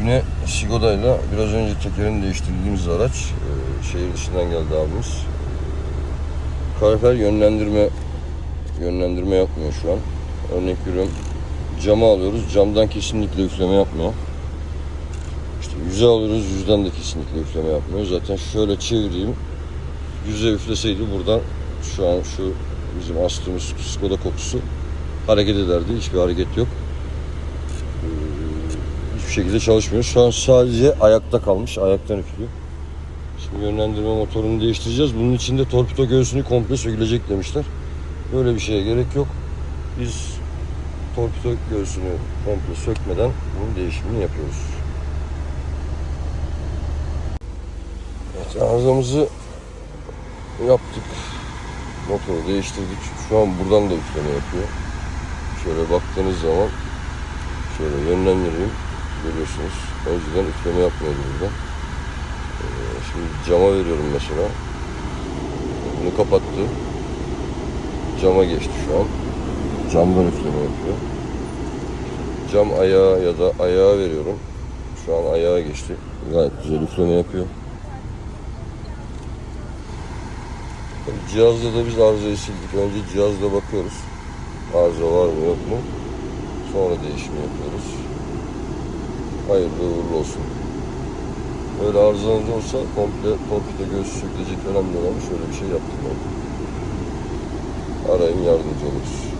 Yine Sigoda'yla biraz önce tekerini değiştirdiğimiz araç. e, şehir dışından geldi abimiz. Kalifer yönlendirme yönlendirme yapmıyor şu an. Örnek veriyorum camı alıyoruz. Camdan kesinlikle üfleme yapmıyor. İşte yüze alıyoruz. Yüzden de kesinlikle üfleme yapmıyor. Zaten şöyle çevireyim. Yüze üfleseydi buradan şu an şu bizim astığımız Skoda kokusu hareket ederdi. Hiçbir hareket yok. Şekilde çalışmıyor. Şu an sadece ayakta kalmış. Ayaktan üflüyor. Şimdi yönlendirme motorunu değiştireceğiz. Bunun için de torpido göğsünü komple sökülecek demişler. Böyle bir şeye gerek yok. Biz torpido göğsünü komple sökmeden bunun değişimini yapıyoruz. Evet, arızamızı yaptık. Motoru değiştirdik. Şu an buradan da üfleme yapıyor. Şöyle baktığınız zaman şöyle yönlendireyim. Görüyorsunuz. Önceden üfleme yapmıyordu burada. Ee, Şimdi cama veriyorum mesela. Bunu kapattı. Cama geçti şu an. Camdan üfleme yapıyor. Cam ayağı ya da ayağa veriyorum. Şu an ayağa geçti. Gayet güzel üfleme yapıyor. Cihazda da biz arızayı sildik. Önce cihazda bakıyoruz. Arıza var mı yok mu? Sonra değişimi yapıyoruz. Hayırlı uğurlu olsun. Böyle arızanız olsa komple torpido göğsü sökülecek falan diyorlarmış. Öyle bir şey yaptık. Arayın yardımcı oluruz.